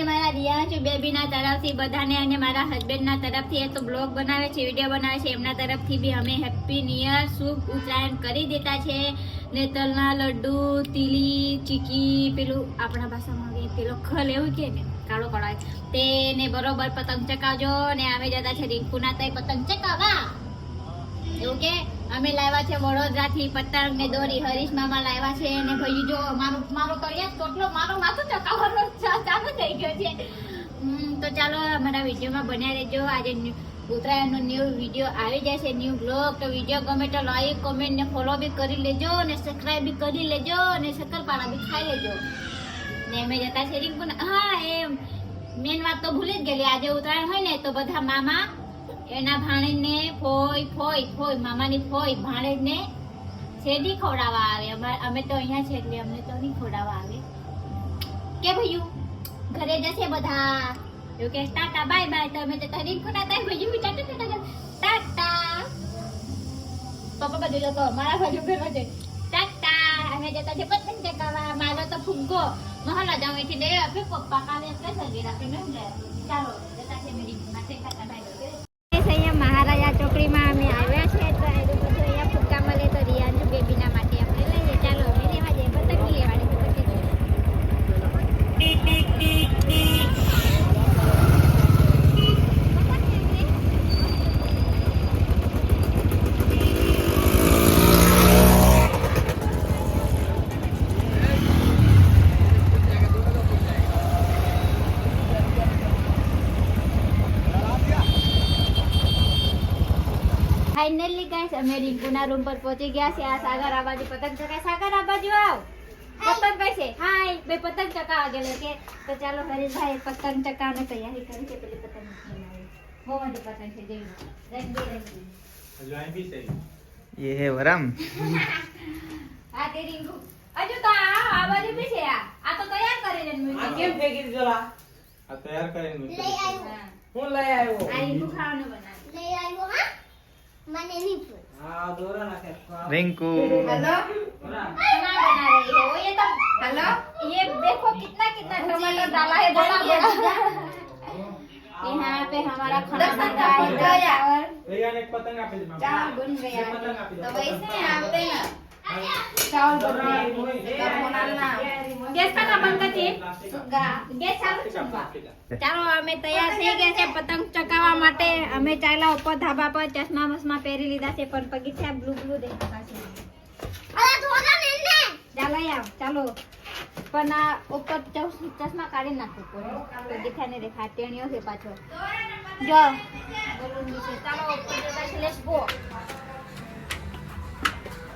તરફથી ને મારા રિયાંશ બેબીના તરફથી બધાને અને મારા હસબન્ડના તરફથી એ તો બ્લોગ બનાવે છે વીડિયો બનાવે છે, એમના તરફથી બી અમે હેપી નિયર શુભ ઉત્તરાયણ કરી દેતા છે. ને તલના લડ્ડુ, તીલી, ચીકી, પેલું આપણા ભાષામાં પેલો ખલ એવું કે ને, કાળો કળાય તેને બરોબર પતંગ ચકાવજો ને અમે જતા છે રિંકુના તય પતંગ ચકાવવા એવું અમે લાવ્યા છે વડોદરાથી પતંગ ને દોરી, હરીશ મામા લાવ્યા છે ને ભાઈ જો મારો મારો કડિયા ટોટલો મારો માથું ચકાવવાનો ચા- ચાલુ થઈ ગયો છે. તો ચાલો અમારા વિડીયોમાં બન્યા રહેજો. આજે ઉત્તરાયણનો ન્યૂ વીડિયો આવી જશે ન્યૂ બ્લોગ તો વીડિયો ગમે તો લાઈક કોમેન્ટ ને ફોલો બી કરી લેજો અને સબસ્ક્રાઈબ બી કરી લેજો અને શક્કરપારા બી ખાઈ લેજો. ને અમે જતા છે રિંકુના હા એ મેન વાત તો ભૂલી જ ગયેલી. આજે ઉત્તરાયણ હોય ને, તો બધા મામા એના ભાણેજને ફોઈ ફોઈ ફોઈ, મામાની ફોઈ, ભાણેજને શેરડી ખવડાવવા આવે. અમે તો અહીંયા છે એટલે અમને તો નહીં ખવડાવવા આવે. કે ભૈયું? ઘરે જશે બધા. એવું ટાટા, બાય બાય. તો અમે તો તારી ખુના તાય ભૈયું ટાટા ટાટા ટાટા. પપ્પા બાજુ જતો, મારા બાજુ ઘરમાં છે ટાટા. અમે જતા છે પતંગ ચકાવવા મારો તો ફુગ્ગો મહાલા જાઉં એથી દે આપે પપ્પા કાલે એટલે સગી રાખીને લે ચાલો, જતા છે મેરી માટે ખાતા બાય મહારાજા ચોકડીમાં અમે આવ્યા છે તો એ બધું અહીંયા ફુગ્ગા મળે તો રિયાન્જુ બેબીના માટે આપણે લઈએ ચાલો અમે લેવા જઈએ પતંગ લેવાડી પતંગ ફાઇનલી ગાઈસ અમે રિંકુના રૂમ પર પહોંચી ગયા છે આ સાગર આ બાજુ પતંગ ચકાય સાગર આ બાજુ આવ પતંગ કઈ છે હાય બે પતંગ ચકાવવા ગયેલો કે તો ચાલો હરીશભાઈ પતંગ ચકાવવાની તૈયારી કરી છે પેલી પતંગ બનાવી. બહુ મોટી પતંગ છે જેવી રંગબેરંગી ये है वरम આ તે રિંકુ હજુ તો આ આ બાજુ બી છે આ આ તો તૈયાર કરીને જ આ મૂકી કેમ છે. ફેંકી દીધો લા? આ તૈયાર કરીને મૂકી હા. હું લઈ આવ્યો આ રિંકુ ખાવાનું બનાવે रिंकू हेलो ये तो हेलो ये देखो कितना कितना टमाटर डाला है बड़ा बड़ा यहाँ पे हमारा खाना बन रहा है और चार गुन गया तो वैसे यहाँ पे चावल बन रहा है तब बनाना गैस का ना बंद करती सुगा गैस चालू છે આપી દે. ચાલો અમે તૈયાર થઈ ગયા છે પતંગ ચકાવવા માટે અમે ચાલ્યા ઉપર ધાબા પર ચશ્મા બસમા પહેરી લીધા છે પણ પગીચા બ્લુ બ્લુ દેખાતા છે અરે થોડા ને ને ચાલો યાર ચાલો પણ આ ઉપર ચસ- ચશ્મા કાઢી નાખો તો દેખાય ને દેખાય ટેણીઓ છે પાછો જો બલૂન નીચે ચાલો ઉપર જતા છે લેટ્સ ગો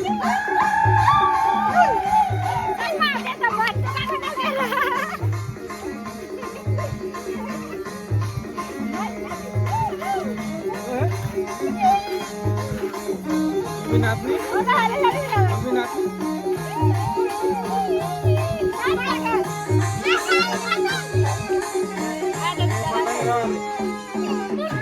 હોય જાઓ આ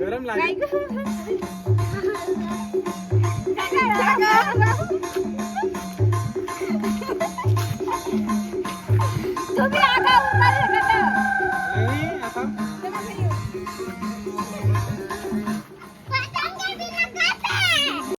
गरम लागेल.